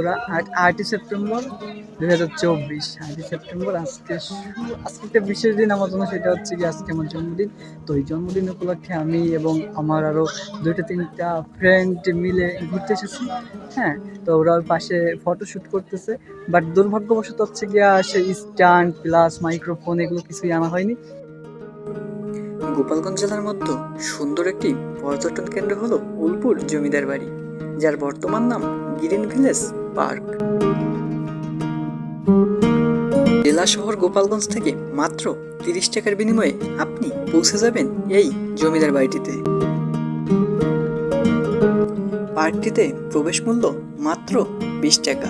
বন্ধুরা আট আটই সেপ্টেম্বর দু হাজার চব্বিশ। আটই সেপ্টেম্বর আজকে আজকে একটা বিশেষ দিন আমার জন্য, সেটা হচ্ছে কি আজকে আমার জন্মদিন। তো এই জন্মদিন উপলক্ষে আমি এবং আমার আরও দুইটা, তিনটা ফ্রেন্ড মিলে ঘুরতে এসেছি। হ্যাঁ তো ওরা ওই পাশে ফটোশ্যুট করতেছে। বাট দুর্ভাগ্যবশত হচ্ছে গিয়া সেই স্ট্যান্ড প্লাস মাইক্রোফোন এগুলো কিছুই আনা হয়নি। গোপালগঞ্জ জেলার মধ্যে সুন্দর একটি পর্যটন কেন্দ্র হলো উলপুর জমিদার বাড়ি, যার বর্তমান নাম গ্রিন ভিলেজ। পার্ক। জেলা শহর গোপালগঞ্জ থেকে মাত্র তিরিশ টাকার বিনিময়ে আপনি পৌঁছে যাবেন এই জমিদার বাড়িটিতে। পার্কটিতে প্রবেশ মূল্য মাত্র বিশ টাকা।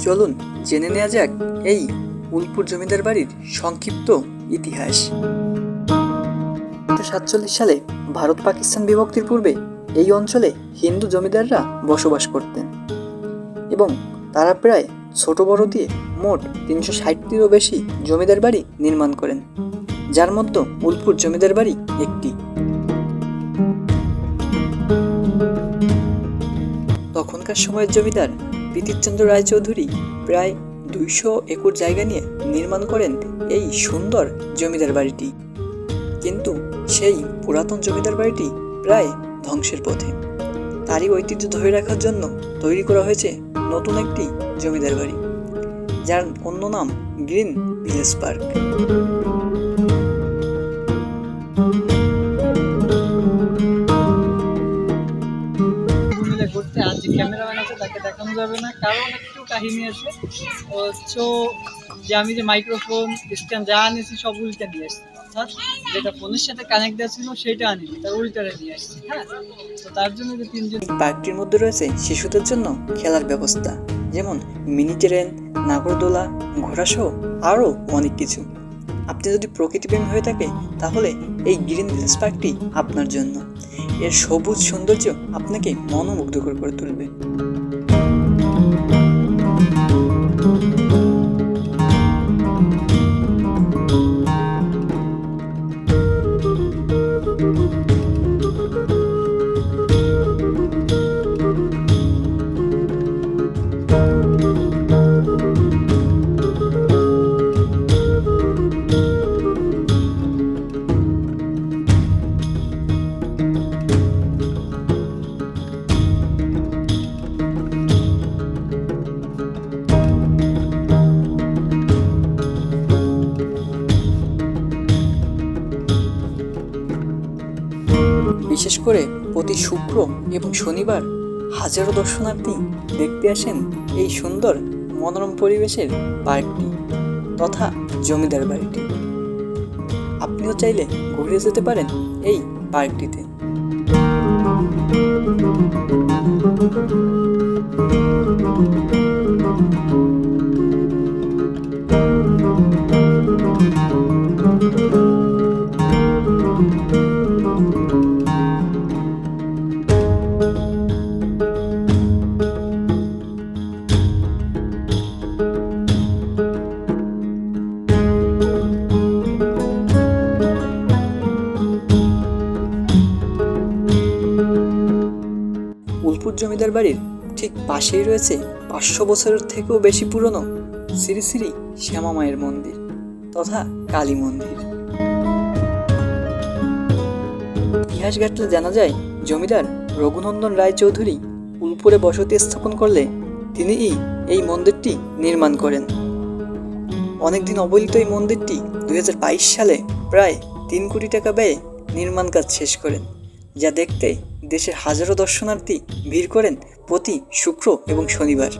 চলুন জেনে নেওয়া যাক এই উলপুর জমিদার বাড়ির সংক্ষিপ্ত ইতিহাস। সাতচল্লিশ সালে ভারত পাকিস্তান বিভক্তির পূর্বে এই অঞ্চলে হিন্দু জমিদাররা বসবাস করতেন এবং তারা প্রায় ছোট বড় দিয়ে মোট তিনশো ষাটটিরও বেশি জমিদার বাড়ি নির্মাণ করেন, যার মধ্যে উলপুর জমিদার বাড়ি একটি। তখনকার সময়ের জমিদার বিতিরচন্দ্র রায়চৌধুরী প্রায় দুইশো একর জায়গা নিয়ে নির্মাণ করেন এই সুন্দর জমিদার বাড়িটি। কিন্তু সেই পুরাতন জমিদার বাড়িটি প্রায় ধ্বংসের পথে। তারই ঐতিহ্য ধরে রাখার জন্য তৈরি করা হয়েছে নতুন একটি জমিদার বাড়ি, যার অন্য নাম গ্রিন ভিলেজ পার্ক। ঘুরতে ক্যামেরাম্যান আছে তাকে দেখানো যাবে না। কারণ একটু কাহিনী আছে। যে আমি যে মাইক্রোফোন স্ট্যান্ড যা আনিয়েছি সব উল্টে নিয়ে এসেছি অর্থাৎ যেটা ফোনের সাথে কানেক্ট ছিল সেটা তার নিয়ে এসেছি হ্যাঁ? তো তার জন্য যে তিনজন পার্কটির মধ্যে রয়েছে শিশুদের জন্য খেলার ব্যবস্থা, যেমন মিনি ট্রেন, নাগরদোলা, ঘোড়াসহ আরও অনেক কিছু। আপনি যদি প্রকৃতিপ্রেমী হয়ে থাকে, তাহলে এই গ্রিন ভিলেজ পার্কটি আপনার জন্য। এর সবুজ সৌন্দর্য আপনাকে মনোমুগ্ধকর করে তুলবে। বিশেষ করে প্রতি শুক্র এবং শনিবার হাজারো দর্শনার্থী দেখতে আসেন এই সুন্দর মনোরম পরিবেশের পার্কটি তথা জমিদার বাড়িটি। আপনিও চাইলে ঘুরে যেতে পারেন এই পার্কটিতে উলপুর জমিদার বাড়ির ঠিক পাশেই রয়েছে পাঁচশো বছরের থেকেও বেশি পুরনো শ্রী শ্রী শ্যামা মায়ের মন্দির তথা কালী মন্দির। ইতিহাস ঘাটলে জানা যায়, জমিদার রঘুনন্দন রায়চৌধুরী উলপুরে বসতি স্থাপন করলে তিনি এই মন্দিরটি নির্মাণ করেন। অনেকদিন অবহেলিত এই মন্দিরটি দুই হাজার বাইশ সালে প্রায় তিন কোটি টাকা ব্যয়ে নির্মাণ কাজ শেষ করেন, যা দেখতে দেশের হাজারো দর্শনার্থী ভিড় করেন প্রতি শুক্র এবং শনিবার।